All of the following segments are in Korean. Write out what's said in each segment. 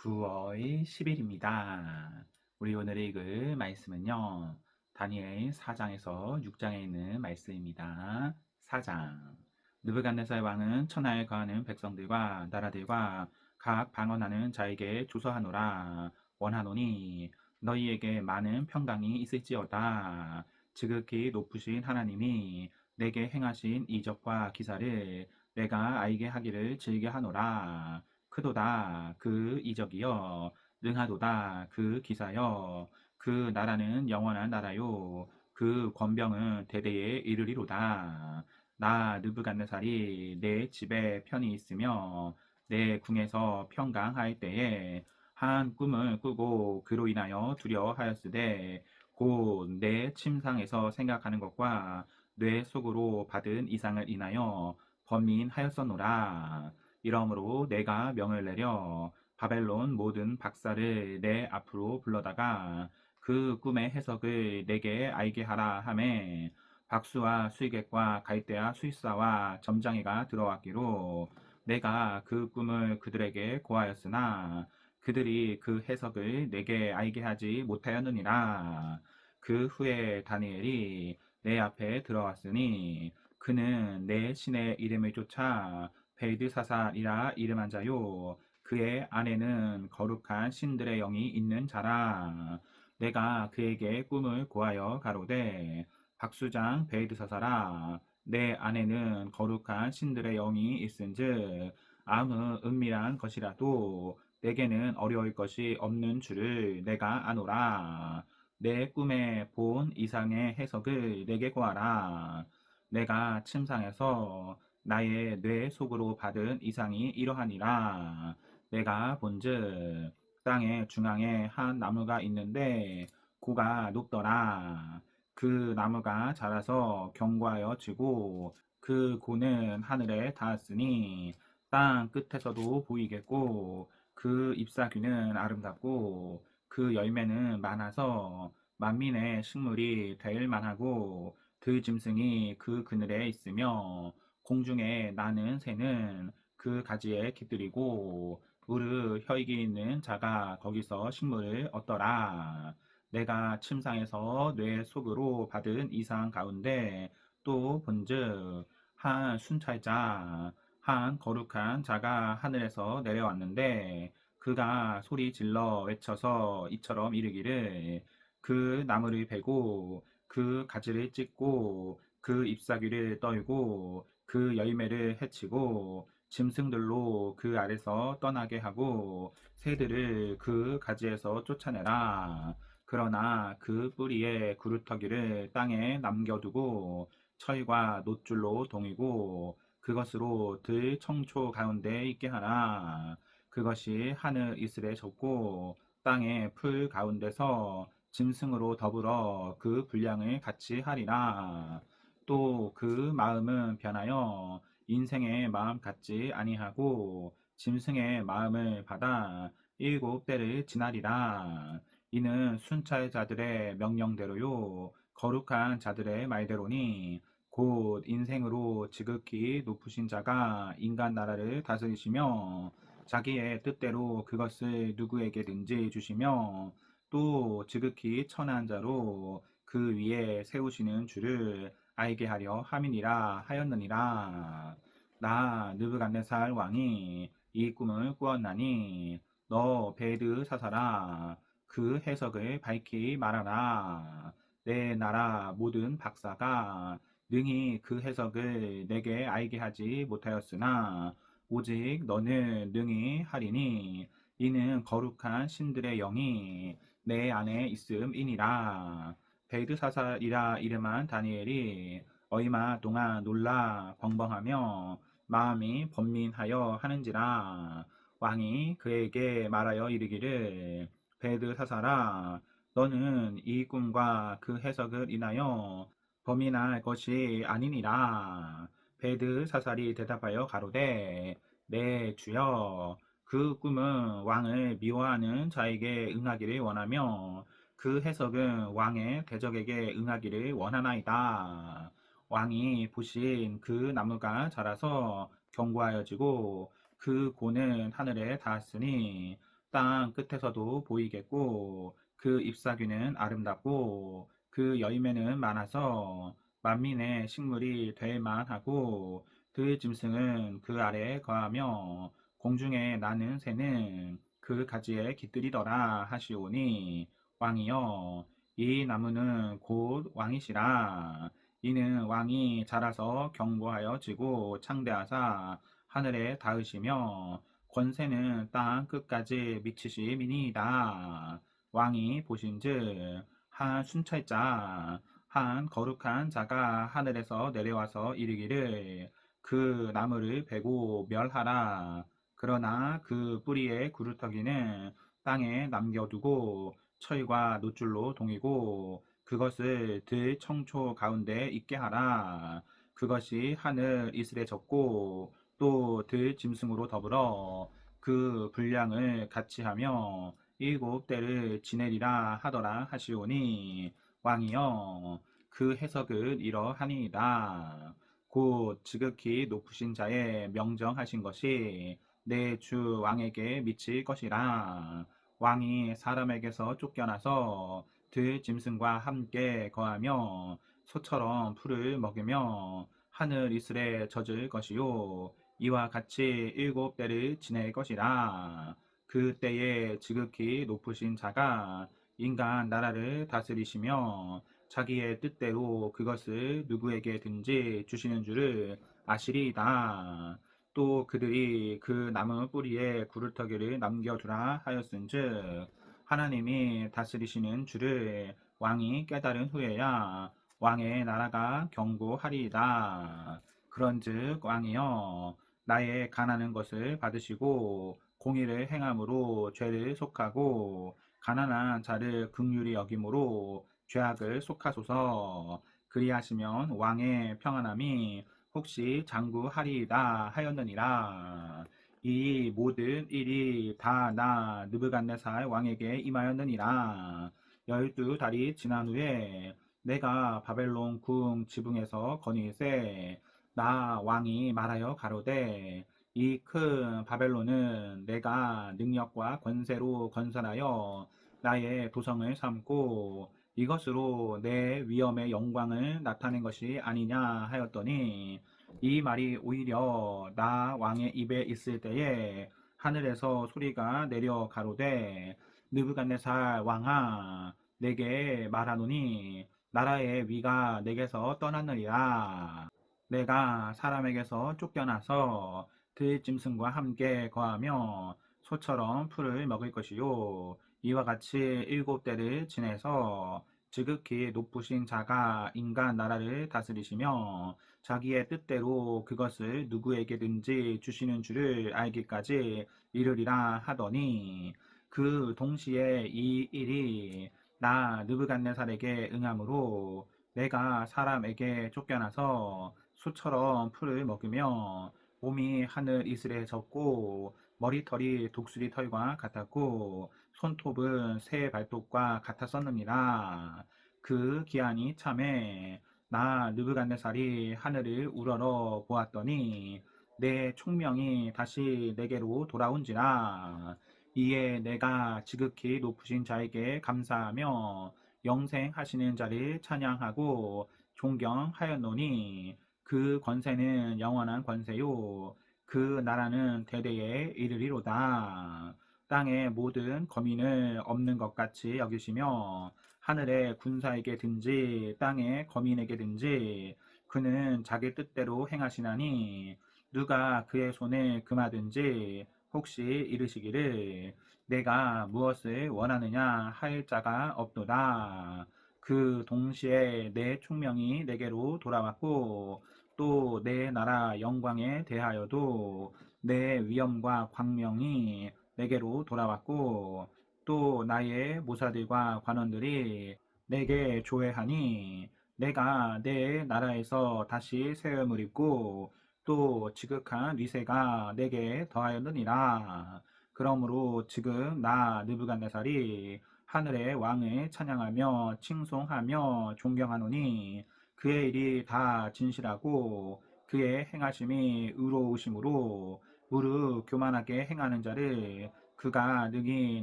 9월 10일입니다. 우리 오늘 읽을 말씀은요. 다니엘 4장에서 6장에 있는 말씀입니다. 4장. 느부갓네살 왕은 천하에 거하는 백성들과 나라들과 각 방언하는 자에게 조서하노라 원하노니 너희에게 많은 평강이 있을지어다. 지극히 높으신 하나님이 내게 행하신 이적과 기사를 내가 알게 하기를 즐겨 하노라. 크도다. 그 이적이여. 능하도다. 그 기사여. 그 나라는 영원한 나라요. 그 권병은 대대에 이르리로다. 나 느부갓네살이 내 집에 편히 있으며 내 궁에서 평강할 때에 한 꿈을 꾸고 그로 인하여 두려워하였으되 곧 내 침상에서 생각하는 것과 뇌 속으로 받은 이상을 인하여 번민하였었노라 이러므로 내가 명을 내려 바벨론 모든 박사를 내 앞으로 불러다가 그 꿈의 해석을 내게 알게 하라 하매 박수와 수의객과 갈대아 수의사와 점장이가 들어왔기로 내가 그 꿈을 그들에게 고하였으나 그들이 그 해석을 내게 알게 하지 못하였느니라. 그 후에 다니엘이 내 앞에 들어왔으니 그는 내 신의 이름을 쫓아 베이드사살이라 이름한 자요. 그의 안에는 거룩한 신들의 영이 있는 자라. 내가 그에게 꿈을 고하여 가로되 박수장 베이드사살아 내 안에는 거룩한 신들의 영이 있은즉 아무 은밀한 것이라도 내게는 어려울 것이 없는 줄을 내가 아노라. 내 꿈에 본 이상의 해석을 내게 구하라. 내가 침상에서 나의 뇌 속으로 받은 이상이 이러하니라. 내가 본즉 땅의 중앙에 한 나무가 있는데 고가 높더라. 그 나무가 자라서 견고하여 지고 그 고는 하늘에 닿았으니 땅 끝에서도 보이겠고 그 잎사귀는 아름답고 그 열매는 많아서 만민의 식물이 될 만하고 그 짐승이 그 그늘에 있으며 공중에 나는 새는 그 가지에 깃들이고 우르 혀익이 있는 자가 거기서 식물을 얻더라. 내가 침상에서 뇌 속으로 받은 이상 가운데 또 본즉 한 순찰자 한 거룩한 자가 하늘에서 내려왔는데 그가 소리 질러 외쳐서 이처럼 이르기를 그 나무를 베고 그 가지를 찢고 그 잎사귀를 떨고 그 열매를 해치고 짐승들로 그 아래서 떠나게 하고 새들을 그 가지에서 쫓아내라. 그러나 그 뿌리에 구루터기를 땅에 남겨두고 철과 노줄로 동이고 그것으로 들 청초 가운데 있게 하라. 그것이 하늘 이슬에 젖고 땅의 풀 가운데서 짐승으로 더불어 그 분량을 같이 하리라. 또 그 마음은 변하여 인생의 마음 같지 아니하고 짐승의 마음을 받아 일곱 때를 지나리라. 이는 순찰 자들의 명령대로요 거룩한 자들의 말대로니 곧 인생으로 지극히 높으신 자가 인간 나라를 다스리시며 자기의 뜻대로 그것을 누구에게든지 주시며 또 지극히 천한 자로 그 위에 세우시는 줄을 알게 하려 함이니라 하였느니라. 나 느부갓네살 왕이 이 꿈을 꾸었나니 너 베드 사사라 그 해석을 밝히 말하라. 내 나라 모든 박사가 능히 그 해석을 내게 알게 하지 못하였으나 오직 너는 능히 하리니 이는 거룩한 신들의 영이 내 안에 있음이니라. 베드사살이라 이름한 다니엘이 얼마 동안 놀라 벙벙하며 마음이 번민하여 하는지라 왕이 그에게 말하여 이르기를 베드사살아 너는 이 꿈과 그 해석을 인하여 범인할 것이 아니니라. 베드 사살이 대답하여 가로되 내 주여. 그 꿈은 왕을 미워하는 자에게 응하기를 원하며 그 해석은 왕의 대적에게 응하기를 원하나이다. 왕이 보신 그 나무가 자라서 견고하여지고 그 고는 하늘에 닿았으니 땅 끝에서도 보이겠고 그 잎사귀는 아름답고 그 열매는 많아서 만민의 식물이 될 만하고 그 짐승은 그 아래에 거하며 공중에 나는 새는 그 가지에 깃들이더라 하시오니 왕이여 이 나무는 곧 왕이시라 이는 왕이 자라서 경고하여 지고 창대하사 하늘에 닿으시며 권세는 땅 끝까지 미치심이니이다. 왕이 보신즉 한 순찰자 한 거룩한 자가 하늘에서 내려와서 이르기를 그 나무를 베고 멸하라. 그러나 그 뿌리의 구루터기는 땅에 남겨두고 철과 노줄로 동이고 그것을 들 청초 가운데 있게 하라. 그것이 하늘 이슬에 젖고 또 들 짐승으로 더불어 그 분량을 같이 하며 일곱 대를 지내리라 하더라 하시오니 왕이여 그 해석은 이러하니이다. 곧 지극히 높으신 자의 명정하신 것이 내 주 왕에게 미칠 것이라. 왕이 사람에게서 쫓겨나서 들 짐승과 함께 거하며 소처럼 풀을 먹으며 하늘 이슬에 젖을 것이요 이와 같이 일곱 대를 지낼 것이라 그 때에 지극히 높으신 자가 인간 나라를 다스리시며 자기의 뜻대로 그것을 누구에게든지 주시는 줄을 아시리이다. 또 그들이 그 나무 뿌리에 구르터기를 남겨두라 하였은즉 하나님이 다스리시는 줄을 왕이 깨달은 후에야 왕의 나라가 경고하리이다. 그런즉 왕이여 나의 가난한 것을 받으시고 공의를 행함으로 죄를 속하고 가난한 자를 극률이 여김으로 죄악을 속하소서 그리하시면 왕의 평안함이 혹시 장구하리이다 하였느니라. 이 모든 일이 다 나 느부갓네살 왕에게 임하였느니라. 열두 달이 지난 후에 내가 바벨론 궁 지붕에서 거니세 나 왕이 말하여 가로되 이 큰 바벨론은 내가 능력과 권세로 건설하여 나의 도성을 삼고 이것으로 내 위엄의 영광을 나타낸 것이 아니냐 하였더니 이 말이 오히려 나 왕의 입에 있을 때에 하늘에서 소리가 내려 가로되 느부갓네살 왕아 내게 말하노니 나라의 위가 내게서 떠났느니라. 내가 사람에게서 쫓겨나서 들짐승과 함께 거하며 소처럼 풀을 먹을 것이요. 이와 같이 일곱 대를 지내서 지극히 높으신 자가 인간 나라를 다스리시며 자기의 뜻대로 그것을 누구에게든지 주시는 줄을 알기까지 이르리라 하더니 그 동시에 이 일이 나 느부갓네살에게 응함으로 내가 사람에게 쫓겨나서 소처럼 풀을 먹으며 몸이 하늘 이슬에 젖고 머리털이 독수리 털과 같았고 손톱은 새 발톱과 같았었느니라. 그 기한이 참에 나 느부갓네살이 하늘을 우러러 보았더니 내 총명이 다시 내게로 돌아온지라. 이에 내가 지극히 높으신 자에게 감사하며 영생하시는 자를 찬양하고 존경하였노니 그 권세는 영원한 권세요 그 나라는 대대에 이르리로다. 땅의 모든 거민을 없는 것 같이 여기시며 하늘의 군사에게든지 땅의 거민에게든지 그는 자기 뜻대로 행하시나니 누가 그의 손에 금하든지 혹시 이르시기를 내가 무엇을 원하느냐 할 자가 없도다. 그 동시에 내 총명이 내게로 돌아왔고 또 내 나라 영광에 대하여도 내 위엄과 광명이 내게로 돌아왔고 또 나의 모사들과 관원들이 내게 조회하니 내가 내 나라에서 다시 세움을 입고 또 지극한 위세가 내게 더하였느니라. 그러므로 지금 나 느부갓네살이 하늘의 왕을 찬양하며 칭송하며 존경하노니 그의 일이 다 진실하고 그의 행하심이 의로우심으로 무릇 교만하게 행하는 자를 그가 능히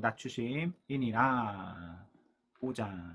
낮추심이니라. 5장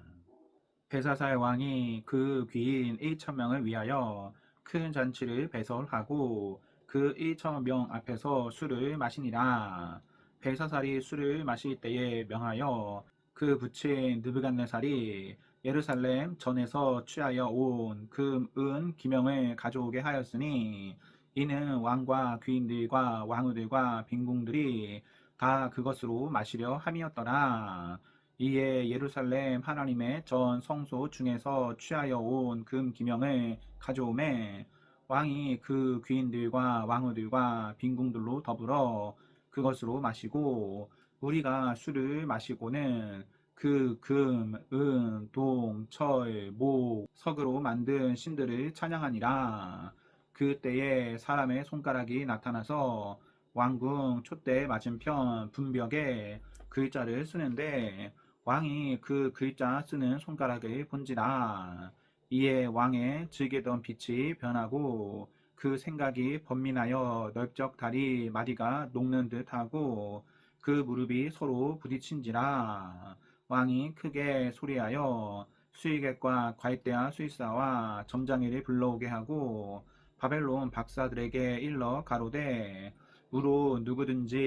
베사살 왕이 그 귀인 1천명을 위하여 큰 잔치를 배설하고 그 1천명 앞에서 술을 마시니라. 베사살이 술을 마실 때에 명하여 그 부친 느부갓네살이 예루살렘 전에서 취하여 온 금, 은, 기명을 가져오게 하였으니 이는 왕과 귀인들과 왕후들과 빈궁들이 다 그것으로 마시려 함이었더라. 이에 예루살렘 하나님의 전 성소 중에서 취하여 온 금 기명을 가져오매 왕이 그 귀인들과 왕후들과 빈궁들로 더불어 그것으로 마시고 우리가 술을 마시고는 그 금, 은, 동, 철, 목, 석으로 만든 신들을 찬양하니라. 그때에 사람의 손가락이 나타나서 왕궁 촛대 맞은편 분벽에 글자를 쓰는데 왕이 그 글자 쓰는 손가락을 본지라. 이에 왕의 즐기던 빛이 변하고 그 생각이 번민하여 넓적 다리 마디가 녹는 듯하고 그 무릎이 서로 부딪힌지라. 왕이 크게 소리하여 수의객과 과일대와 수의사와 점장이를 불러오게 하고 바벨론 박사들에게 일러 가로되 우로 누구든지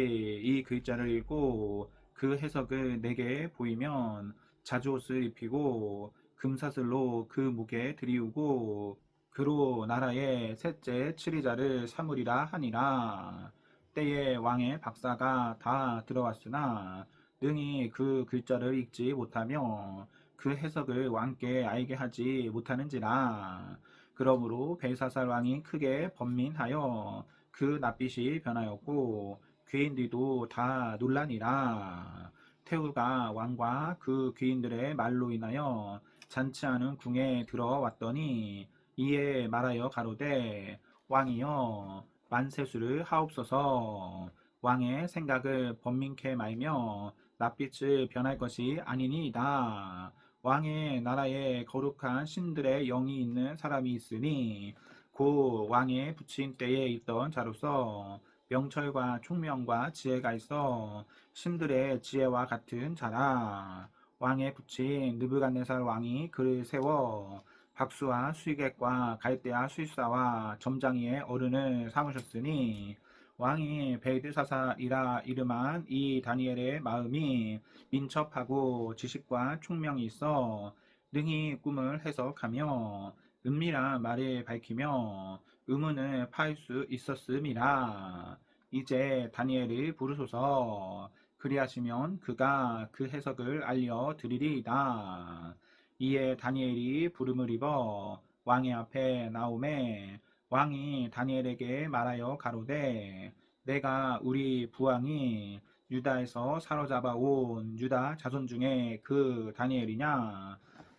이 글자를 읽고 그 해석을 내게 보이면 자주옷을 입히고 금사슬로 그 목에 들이우고 그로 나라의 셋째 칠리자를 삼으리라 하니라. 때에 왕의 박사가 다 들어왔으나 능히 그 글자를 읽지 못하며 그 해석을 왕께 알게 하지 못하는지라. 그러므로 벨사살 왕이 크게 번민하여 그 낯빛이 변하였고 귀인들도 다 놀라니라. 태우가 왕과 그 귀인들의 말로 인하여 잔치하는 궁에 들어왔더니 이에 말하여 가로되 왕이여 만세수를 하옵소서 왕의 생각을 번민케 말며 낯빛을 변할 것이 아니니이다. 왕의 나라에 거룩한 신들의 영이 있는 사람이 있으니 곧 왕의 부친 때에 있던 자로서 명철과 총명과 지혜가 있어 신들의 지혜와 같은 자라. 왕의 부친 느부갓네살 왕이 그를 세워 박수와 수의객과 갈대아 수의사와 점장이의 어른을 삼으셨으니 왕이 베드사사이라 이름한 이 다니엘의 마음이 민첩하고 지식과 총명이 있어 능히 꿈을 해석하며 은밀한 말을 밝히며 의문을 파일 수 있었음이라. 이제 다니엘을 부르소서 그리하시면 그가 그 해석을 알려 드리리이다. 이에 다니엘이 부름을 입어 왕의 앞에 나오매 왕이 다니엘에게 말하여 가로되 내가 우리 부왕이 유다에서 사로잡아 온 유다 자손 중에 그 다니엘이냐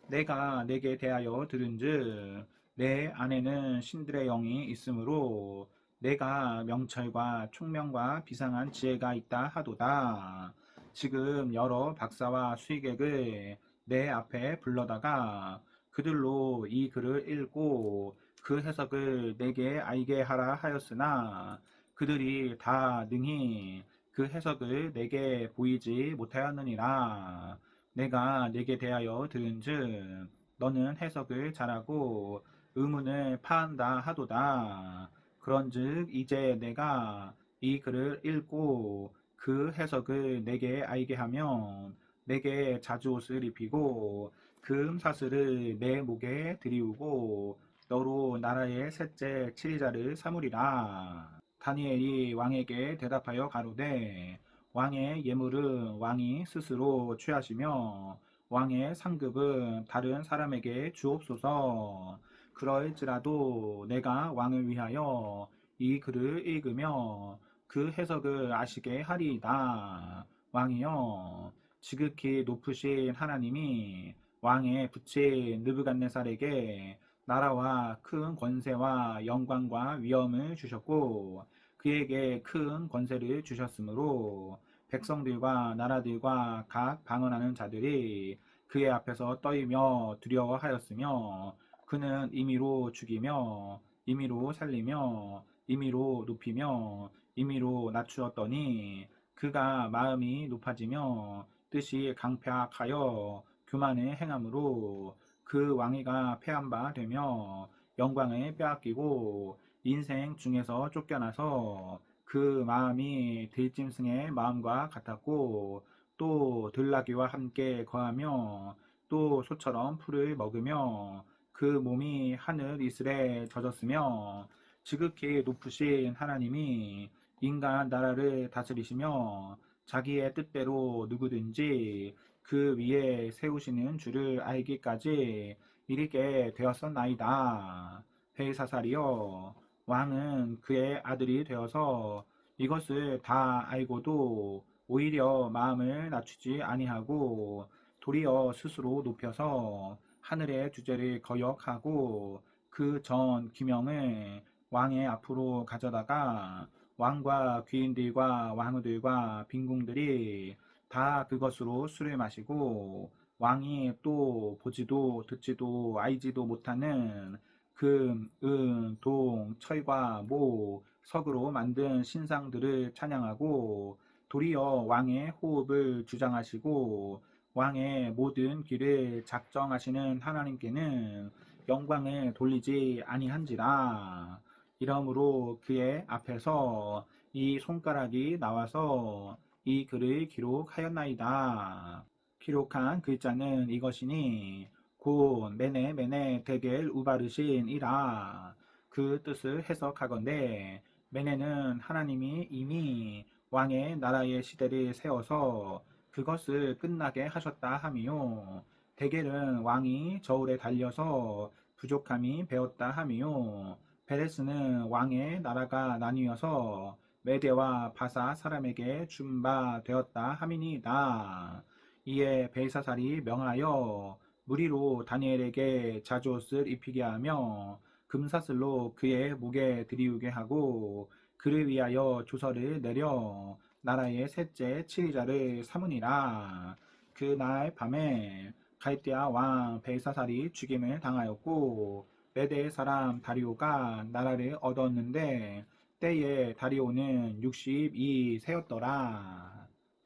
내가 내게 대하여 들은즉 내 안에는 신들의 영이 있으므로 내가 명철과 총명과 비상한 지혜가 있다 하도다. 지금 여러 박사와 수의객을 내 앞에 불러다가 그들로 이 글을 읽고 그 해석을 내게 알게 하라 하였으나 그들이 다 능히 그 해석을 내게 보이지 못하였느니라. 내가 내게 대하여 들은즉 너는 해석을 잘하고 의문을 파한다 하도다. 그런즉 이제 내가 이 글을 읽고 그 해석을 내게 알게 하면 내게 자주 옷을 입히고 금 사슬을 내 목에 들이우고 너로 나라의 셋째 칠리자를 삼으리라. 다니엘이 왕에게 대답하여 가로되 왕의 예물은 왕이 스스로 취하시며 왕의 상급은 다른 사람에게 주옵소서. 그러할지라도 내가 왕을 위하여 이 글을 읽으며 그 해석을 아시게 하리이다. 왕이여 지극히 높으신 하나님이 왕의 부친 느부갓네살에게 나라와 큰 권세와 영광과 위엄을 주셨고 그에게 큰 권세를 주셨으므로 백성들과 나라들과 각 방언하는 자들이 그의 앞에서 떨며 두려워하였으며 그는 임의로 죽이며 임의로 살리며 임의로 높이며 임의로 낮추었더니 그가 마음이 높아지며 뜻이 강팍하여 교만을 행함으로 그 왕위가 패한 바 되며 영광을 빼앗기고 인생 중에서 쫓겨나서 그 마음이 들짐승의 마음과 같았고 또 들나귀와 함께 거하며 또 소처럼 풀을 먹으며 그 몸이 하늘 이슬에 젖었으며 지극히 높으신 하나님이 인간 나라를 다스리시며 자기의 뜻대로 누구든지 그 위에 세우시는 줄을 알기까지 이르게 되었었나이다. 벨사살이여 왕은 그의 아들이 되어서 이것을 다 알고도 오히려 마음을 낮추지 아니하고 도리어 스스로 높여서 하늘의 주제를 거역하고 그 전 기명을 왕의 앞으로 가져다가 왕과 귀인들과 왕후들과 빈궁들이 다 그것으로 술을 마시고 왕이 또 보지도 듣지도 알지도 못하는 금, 은, 동, 철과 모, 석으로 만든 신상들을 찬양하고 도리어 왕의 호흡을 주장하시고 왕의 모든 길을 작정하시는 하나님께는 영광을 돌리지 아니한지라. 이러므로 그의 앞에서 이 손가락이 나와서 이 글을 기록하였나이다. 기록한 글자는 이것이니 곧 메네 메네 데겔 우바르신 이라. 그 뜻을 해석하건대 메네는 하나님이 이미 왕의 나라의 시대를 세워서 그것을 끝나게 하셨다 함이요. 데겔은 왕이 저울에 달려서 부족함이 배었다 함이요. 베레스는 왕의 나라가 나뉘어서 메대와 바사 사람에게 준바 되었다 함이니이다. 이에 벨사살이 명하여 무리로 다니엘에게 자주옷을 입히게 하며 금사슬로 그의 목에 들이우게 하고 그를 위하여 조서를 내려 나라의 셋째 치리자를 삼으니라. 그날 밤에 갈대아 왕 벨사살이 죽임을 당하였고 메대 사람 다리오가 나라를 얻었는데 때에 다리오는 62세였더라.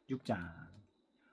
6장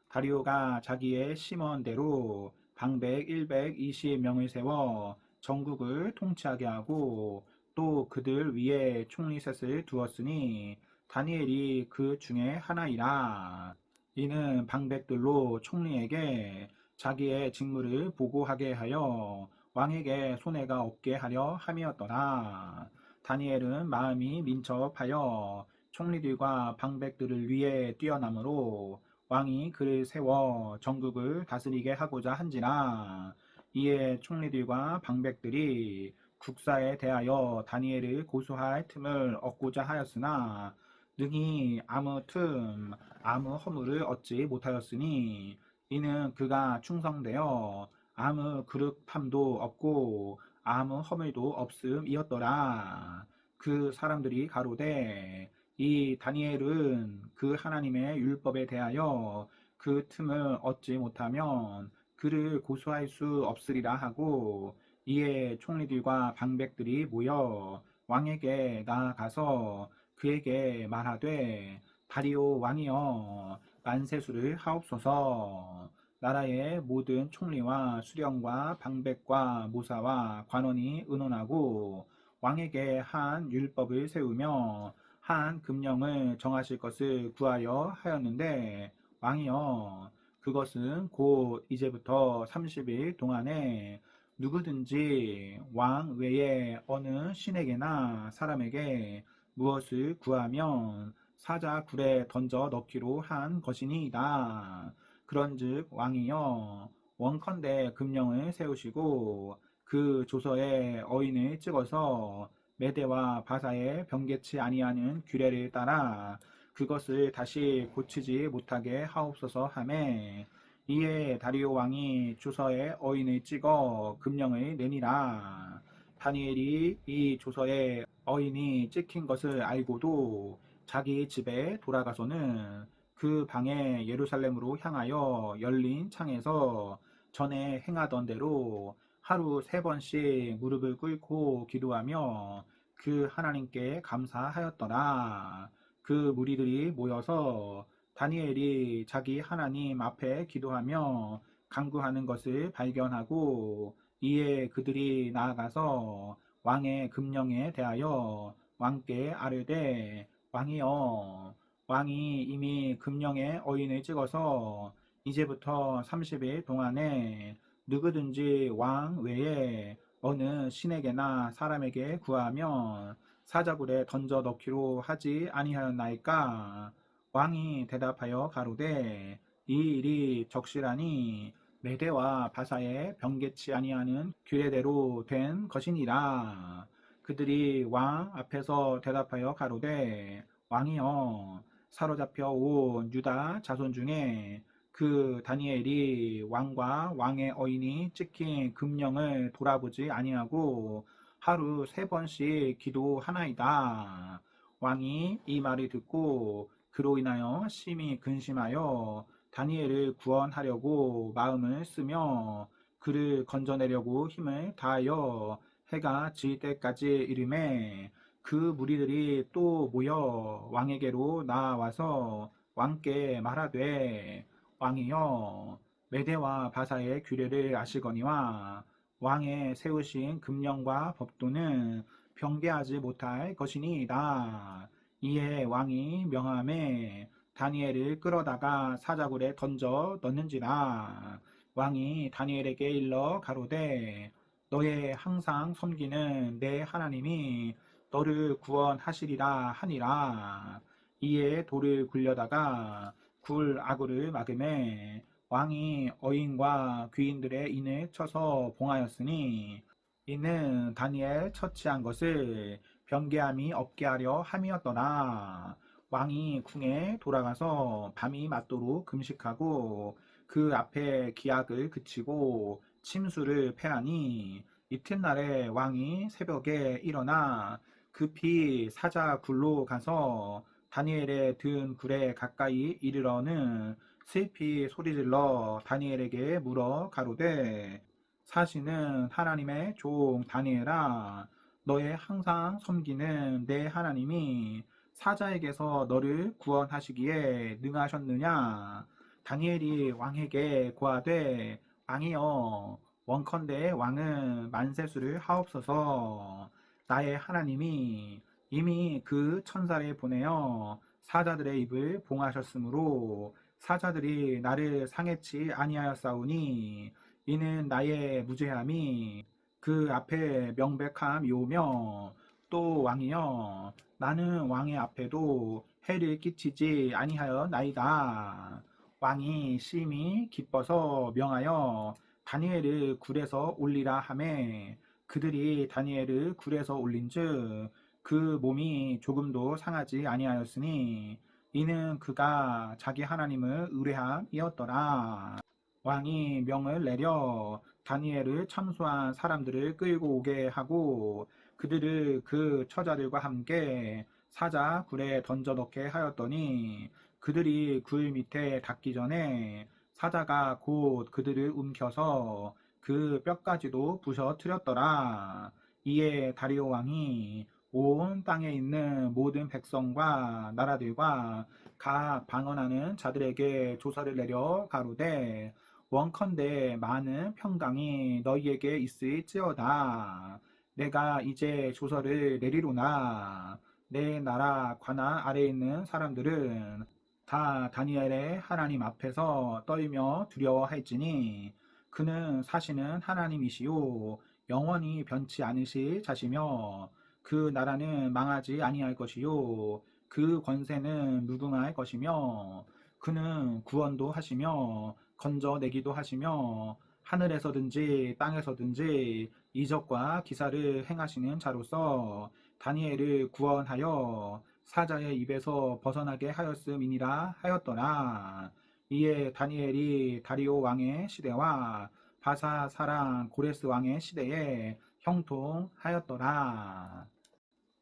다리오가 자기의 심원대로 방백 120명을 세워 전국을 통치하게 하고 또 그들 위에 총리셋을 두었으니 다니엘이 그 중에 하나이라. 이는 방백들로 총리에게 자기의 직무를 보고하게 하여 왕에게 손해가 없게 하려 함이었더라. 다니엘은 마음이 민첩하여 총리들과 방백들을 위해 뛰어남으로 왕이 그를 세워 전국을 다스리게 하고자 한지라. 이에 총리들과 방백들이 국사에 대하여 다니엘을 고소할 틈을 얻고자 하였으나 능히 아무 틈, 아무 허물을 얻지 못하였으니 이는 그가 충성되어 아무 그릇함도 없고 아무 허물도 없음이었더라. 그 사람들이 가로되 이 다니엘은 그 하나님의 율법에 대하여 그 틈을 얻지 못하면 그를 고소할 수 없으리라 하고 이에 총리들과 방백들이 모여 왕에게 나아가서 그에게 말하되 다리오 왕이여 만세수를 하옵소서 나라의 모든 총리와 수령과 방백과 모사와 관원이 의논하고 왕에게 한 율법을 세우며 한 금령을 정하실 것을 구하여 하였는데 왕이여 그것은 곧 이제부터 30일 동안에 누구든지 왕 외에 어느 신에게나 사람에게 무엇을 구하면 사자 굴에 던져 넣기로 한 것이니이다. 그런즉 왕이여 원컨대 금령을 세우시고 그 조서에 어인을 찍어서 메대와 바사에 병개치 아니하는 규례를 따라 그것을 다시 고치지 못하게 하옵소서 하매 이에 다리오 왕이 조서에 어인을 찍어 금령을 내니라. 다니엘이 이 조서에 어인이 찍힌 것을 알고도 자기 집에 돌아가서는 그 방에 예루살렘으로 향하여 열린 창에서 전에 행하던 대로 하루 세 번씩 무릎을 꿇고 기도하며 그 하나님께 감사하였더라. 그 무리들이 모여서 다니엘이 자기 하나님 앞에 기도하며 간구하는 것을 발견하고 이에 그들이 나아가서 왕의 금령에 대하여 왕께 아뢰되 왕이여 왕이 이미 금령에 어인을 찍어서 이제부터 30일 동안에 누구든지 왕 외에 어느 신에게나 사람에게 구하면 사자굴에 던져 넣기로 하지 아니하였나이까 왕이 대답하여 가로되 이 일이 적실하니 메대와 바사에 병개치 아니하는 규례대로 된 것이니라. 그들이 왕 앞에서 대답하여 가로되 왕이여 사로잡혀 온 유다 자손 중에 그 다니엘이 왕과 왕의 어인이 찍힌 금령을 돌아보지 아니하고 하루 세 번씩 기도하나이다. 왕이 이 말을 듣고 그로 인하여 심히 근심하여 다니엘을 구원하려고 마음을 쓰며 그를 건져내려고 힘을 다하여 해가 질 때까지 이름에 그 무리들이 또 모여 왕에게로 나와서 왕께 말하되 왕이여 메대와 바사의 규례를 아시거니와 왕의 세우신 금령과 법도는 변개하지 못할 것이니이다. 이에 왕이 명함에 다니엘을 끌어다가 사자굴에 던져 넣는지라 왕이 다니엘에게 일러 가로되 너의 항상 섬기는 내 하나님이 너를 구원하시리라 하니라 이에 돌을 굴려다가 굴 아구를 막음에 왕이 어인과 귀인들의 인을 쳐서 봉하였으니 이는 다니엘 처치한 것을 변개함이 없게 하려 함이었더라. 왕이 궁에 돌아가서 밤이 맞도록 금식하고 그 앞에 기약을 그치고 침수를 패하니 이튿날에 왕이 새벽에 일어나 급히 사자 굴로 가서 다니엘의 든 굴에 가까이 이르러는 슬피 소리질러 다니엘에게 물어 가로되 사시는 하나님의 종 다니엘아 너의 항상 섬기는 내 하나님이 사자에게서 너를 구원하시기에 능하셨느냐? 다니엘이 왕에게 고하되 왕이여 원컨대 왕은 만세수를 하옵소서 나의 하나님이 이미 그 천사를 보내어 사자들의 입을 봉하셨으므로 사자들이 나를 상해치 아니하였사오니 이는 나의 무죄함이 그 앞에 명백함이오며 또 왕이여 나는 왕의 앞에도 해를 끼치지 아니하였나이다. 왕이 심히 기뻐서 명하여 다니엘을 굴에서 올리라 하매 그들이 다니엘을 굴에서 올린즉 그 몸이 조금도 상하지 아니하였으니 이는 그가 자기 하나님을 의뢰함이었더라. 왕이 명을 내려 다니엘을 참수한 사람들을 끌고 오게 하고 그들을 그 처자들과 함께 사자 굴에 던져 넣게 하였더니 그들이 굴 밑에 닿기 전에 사자가 곧 그들을 움켜서 그 뼈까지도 부셔뜨렸더라. 이에 다리오 왕이 온 땅에 있는 모든 백성과 나라들과 각 방언하는 자들에게 조사를 내려 가로되 원컨대 많은 평강이 너희에게 있을지어다. 내가 이제 조서를 내리로나 내 나라 관아 아래에 있는 사람들은 다 다니엘의 하나님 앞에서 떨며 두려워할지니 그는 사시는 하나님이시요 영원히 변치 않으실 자시며 그 나라는 망하지 아니할 것이요 그 권세는 무궁할 것이며 그는 구원도 하시며 건져내기도 하시며 하늘에서든지 땅에서든지 이적과 기사를 행하시는 자로서 다니엘을 구원하여 사자의 입에서 벗어나게 하였음이니라 하였더라. 이에 다니엘이 다리오 왕의 시대와 바사 사랑 고레스 왕의 시대에 형통하였더라.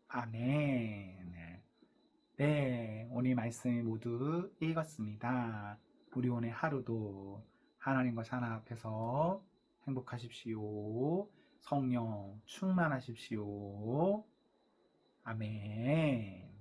아멘. 네, 오늘 말씀 모두 읽었습니다. 우리 오늘 하루도 하나님과 하나 앞에서 행복하십시오. 성령 충만하십시오. 아멘.